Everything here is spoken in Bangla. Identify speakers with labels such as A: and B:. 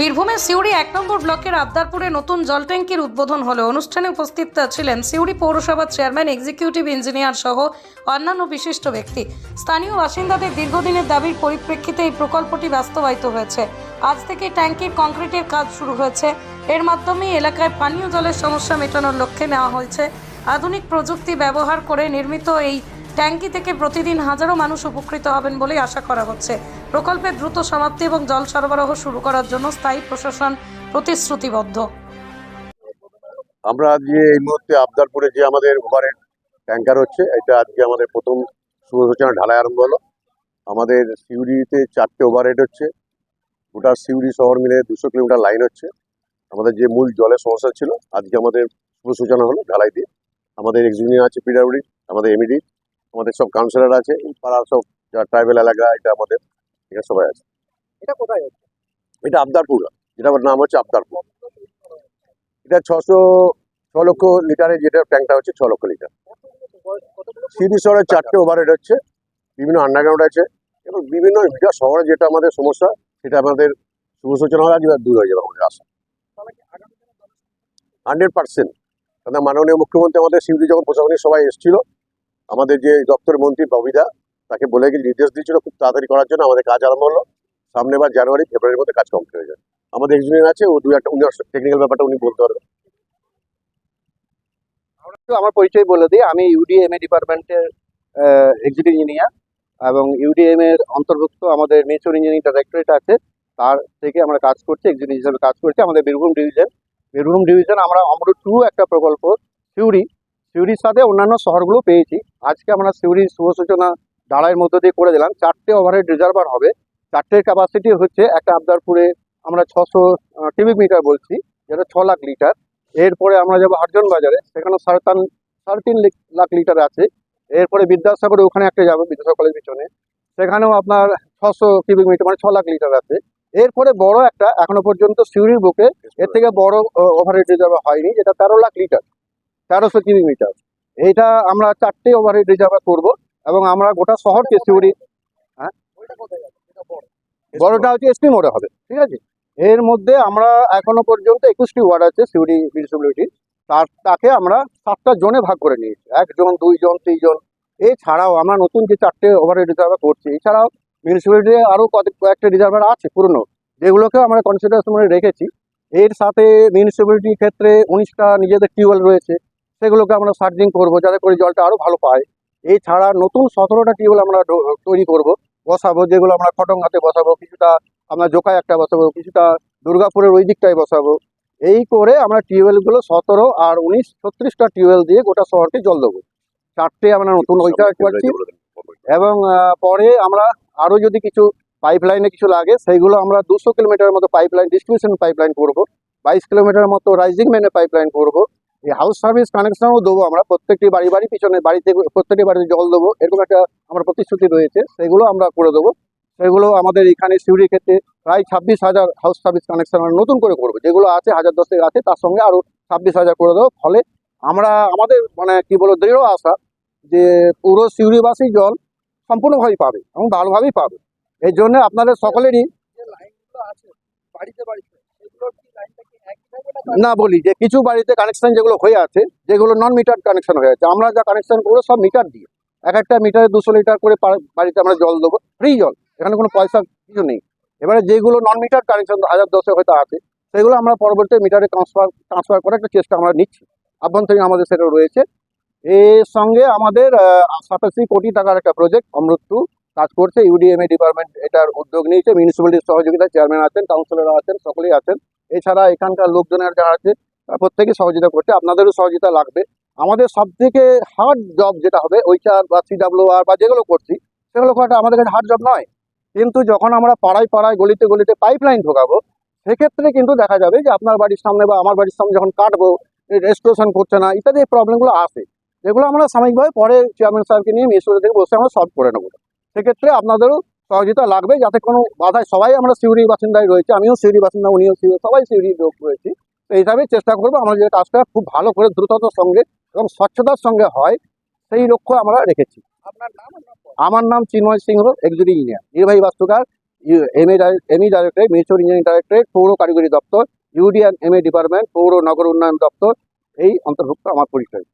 A: বীরভূমের সিউড়ি এক নম্বর ব্লকের আবদারপুরে নতুন জল ট্যাঙ্কির উদ্বোধন হলো। অনুষ্ঠানে উপস্থিত ছিলেন সিউড়ি পৌরসভার চেয়ারম্যান, এক্সিকিউটিভ ইঞ্জিনিয়ার সহ অন্যান্য বিশিষ্ট ব্যক্তি। স্থানীয় বাসিন্দাদের দীর্ঘদিনের দাবির পরিপ্রেক্ষিতে এই প্রকল্পটি বাস্তবায়িত হয়েছে। আজ থেকে ট্যাঙ্কির কংক্রিটের কাজ শুরু হয়েছে। এর মাধ্যমে এলাকায় পানীয় জলের সমস্যা মেটানোর লক্ষ্যে নেওয়া হয়েছে। আধুনিক প্রযুক্তি ব্যবহার করে নির্মিত এই ট্যাঙ্কি থেকে প্রতিদিন হাজারো মানুষ উপকৃত হবেন বলে আশা করা হচ্ছে। প্রকল্পের দ্রুত সমাপ্তি এবং জল সরবরাহ শুরু করার জন্য স্থায়ী প্রশাসন প্রতিশ্রুতিবদ্ধ।
B: আমরা আজকে এই মুহূর্তে আবদারপুরে যে আমাদের ওভারের ট্যাঙ্কার হচ্ছে, এটা আজকে আমাদের প্রথম শুভ সূচনা ঢালাই আরম্ভ হলো। আমাদের সিউড়িতে চারটে ওভারহেড হচ্ছে। গোটা সিউড়ি শহর মিলে দুশো কিলোমিটার লাইন হচ্ছে। আমাদের যে মূল জলের সমস্যা ছিল, আজকে আমাদের শুভ সূচনা হলো ঢালাই দিয়ে। আমাদের এক্সিকিউটিভ আছে পিডাব্লিউডি আমাদের এমইডি আমাদের সব কাউন্সিলর আছে এই পাড়ার সব ট্রাইবেল এলাকা এটা আমাদের এখানে সবাই আছে।
C: এটা কোথায় হচ্ছে
B: এটা আবদারপুর যেটা আমার নাম হচ্ছে আবদারপুর। এটা ছশো ছ লক্ষ লিটারের যেটা ট্যাঙ্কটা হচ্ছে ছ লক্ষ লিটার। সিটি শহরের চারটে ওভারহেড হচ্ছে বিভিন্ন আন্ডারগ্রাউন্ড আছে এবং বিভিন্ন বিরাট শহরে যেটা আমাদের সমস্যা সেটা আমাদের শুভ সূচনা হলে আজকে দূর হয়ে যাবে আমাদের আশা হান্ড্রেড পার্সেন্ট কারণ মাননীয় মুখ্যমন্ত্রী আমাদের সিউড়ি যখন প্রশাসনিক সবাই এসেছিল আমাদের যে দপ্তর মন্ত্রী ববিদা, তাকে বলে গিয়ে নির্দেশ দিয়েছিল, খুব তাড়াতাড়ি করার জন্য আমাদের কাজ আরম্ভ হলো। সামনে বার জানুয়ারি, ফেব্রুয়ারির মধ্যে কাজ কমপ্লিট হয়ে যাবে। আমাদের ইঞ্জিনিয়ার আছে, ও দু একটা, উনি টেকনিক্যাল ব্যাপারটা উনি বলতে পারবেন।
C: আমার পরিচয় বলে দিই। আমি ইউডিএম এ ডিপার্টমেন্টের এক্সিকিউটিভ ইঞ্জিনিয়ার এবং ইউডিএম এর অন্তর্ভুক্ত আমাদের মেচুর ইঞ্জিনিয়ারিং ডাইরেক্টরেট আছে। তার থেকে আমরা কাজ করছি এক্সিকিউটিভ হিসাবে কাজ করছি। আমাদের বীরভূম ডিভিশন বীরভূম ডিভিশন আমরা অমরুদ টু একটা প্রকল্প, সিউড়ি সিউড়ির সাথে অন্যান্য শহরগুলো পেয়েছি। আজকে আমরা সিউড়ির শুভ সূচনা ডালাইয়ের মধ্য দিয়ে করে দিলাম। চারটে ওভারহেড রিজার্ভার হবে। চারটের ক্যাপাসিটি হচ্ছে একটা আবদারপুরে আমরা ছশো কিউবিক মিটার বলছি, যেটা ছ লাখ লিটার। এরপরে আমরা যাব হারজন বাজারে। সেখানে সাড়ে তিন সাড়ে তিন লাখ লিটার আছে। এরপরে বিদ্যাসাগরে ওখানে একটা যাব, বিদ্যাসাগর কলেজ পিছনে। সেখানেও আপনার ছশো কিউবিক মিটার মানে ছ লাখ লিটার আছে। এরপরে বড় একটা এখনও পর্যন্ত সিউড়ির বুকে, এর থেকে বড় ওভারহেড রিজার্ভ হয়নি, যেটা তেরো লাখ লিটার। তেরোশো কিলোমিটার। মিটার এইটা আমরা চারটে ওভারহেড রিজার্ভ করব এবং আমরা গোটা শহরকে সিউড়ি হ্যাঁ? বড়টা হচ্ছে এসপি মোড়ে হবে, ঠিক আছে? এর মধ্যে আমরা এখনও পর্যন্ত একুশটি ওয়ার্ড আছে সিউড়ি মিউনিসিপ্যালিটি। তার তাকে আমরা সাতটা জোনে ভাগ করে নিয়েছি, একজন, দুইজন, তিনজন। এছাড়াও আমরা নতুন যে চারটে ওভারেড রিজার্ভ করছি, এছাড়াও মিউনিসিপ্যালিটি আরও কয়েকটা রিজার্ভার আছে পুরনো যেগুলোকে আমরা কনসিডারেশন রেখেছি। এর সাথে মিউনিসিপ্যালিটির ক্ষেত্রে উনিশটা নিজেদের টিউবওয়েল রয়েছে সেগুলোকে আমরা সার্জিং করব যাতে করে জলটা আরও ভালো পায়। এছাড়া নতুন সতেরোটা টিউবওয়েল আমরা তৈরি করব। বসাবো যেগুলো আমরা খটংঘাতে বসাবো কিছুটা আমরা জোকায় একটা বসাবো কিছুটা দুর্গাপুরের ওই দিকটায় বসাবো। এই করে আমরা টিউবওয়েলগুলো সতেরো আর উনিশ ছত্রিশটা টিউবওয়েল দিয়ে গোটা শহরকে জল দেবো। চারটে আমরা নতুন ওইটা করছি। এবং পরে আমরা আরও যদি কিছু পাইপ লাইনে কিছু লাগে সেইগুলো আমরা দুশো কিলোমিটারের মতো pipe line distribution pipe line করব। বাইশ কিলোমিটারের মতো রাইজিং মেনে পাইপ লাইন করব। এই হাউস সার্ভিস কানেকশনও দেবো আমরা। প্রত্যেকটি বাড়ি বাড়ি পিছনে বাড়িতে প্রত্যেকটি বাড়িতে জল দেবো। এরকম একটা আমার প্রতিশ্রুতি রয়েছে। সেগুলো আমরা করে দেবো। সেগুলো আমাদের এখানে সিউড়ি ক্ষেত্রে প্রায় ছাব্বিশ হাজার হাউস সার্ভিস কানেকশন আমরা নতুন করে করব। যেগুলো আছে, হাজার দশেক আছে, তার সঙ্গে আরও ছাব্বিশ হাজার করে দেবো। ফলে আমরা, আমাদের মানে কি বলব, দৃঢ় আশা যে পুরো সিউড়িবাসী জল সম্পূর্ণভাবেই পাবে এবং ভালোভাবেই পাবে। এই জন্য আপনাদের সকলেরই না বলি, যে কিছু বাড়িতে কানেকশন যেগুলো হয়ে আছে, যেগুলো নন মিটার কানেকশন হয়ে আছে, আমরা যা কানেকশন করব সব মিটার দিয়ে। এক একটা মিটারে দুশো লিটার করে বাড়িতে আমরা জল দেবো ফ্রি জল, এখানে কোনো পয়সা কিছু নেই। এবারে যেগুলো নন মিটার কানেকশন হাজার দশে হয়তো আছে, সেগুলো আমরা পরবর্তী মিটারে ট্রান্সফার ট্রান্সফার করার একটা চেষ্টা আমরা নিচ্ছি। আভ্যন্তরীণ আমাদের সেটা রয়েছে। এর সঙ্গে আমাদের সাতাশি কোটি টাকার একটা প্রজেক্ট অমৃত টু কাজ করছে ইউডিএমএ ডিপার্টমেন্ট এটার উদ্যোগ নিয়েছে মিউনিসিপ্যালিটির সহযোগিতা চেয়ারম্যান আছেন কাউন্সিলর আছেন, সকলেই আছেন। এছাড়া এখানকার লোকজনের যারা আছে প্রত্যেকে সহযোগিতা করছে, আপনাদেরও সহযোগিতা লাগবে। আমাদের সব থেকে হার্ড জব যেটা হবে ওইচার বা সিডাব্লিউ আর বা যেগুলো করছি, সেগুলো করাটা আমাদের কাছে হার্ড জব নয়। কিন্তু যখন আমরা পাড়ায় পাড়ায়, গলিতে গলিতে পাইপ লাইন ঢোকাবো, সেক্ষেত্রে কিন্তু দেখা যাবে যে আপনার বাড়ির সামনে বা আমার বাড়ির সামনে যখন কাটবো রেস্টোরেশন করছে না, ইত্যাদি প্রবলেমগুলো আসে। যেগুলো আমরা সাময়িকভাবে পরে চেয়ারম্যান সাহেবকে নিয়ে মিউনিসিপ্যালিটি থেকে বসে আমরা সলভ করে নেব। সেক্ষেত্রে আপনাদেরও সহযোগিতা লাগবে যাতে কোনো বাধায় সবাই আমরা সিউড়ি বাসিন্দায় রয়েছে আমিও সিউড়ি বাসিন্দা উনিও সিউড়ি সবাই সিউড়ি লোক রয়েছি। তো এইভাবে চেষ্টা করব আমরা যে কাজটা খুব ভালো করে দ্রুততার সঙ্গে এবং স্বচ্ছতার সঙ্গে হয় সেই লক্ষ্য আমরা রেখেছি।
D: আপনার নাম
C: আমার নাম চিন্ময় সিংহ এক্সিকিউটিভ ইঞ্জিনিয়ার। নির্বাহী বাস্তুকার MA ME directorate municipal engineering directorate পৌর কারিগরি দপ্তর ইউডি অ্যান্ড এমএ ডিপার্টমেন্ট পৌর নগর উন্নয়ন দপ্তর এই অন্তর্ভুক্ত আমার পরিচয়।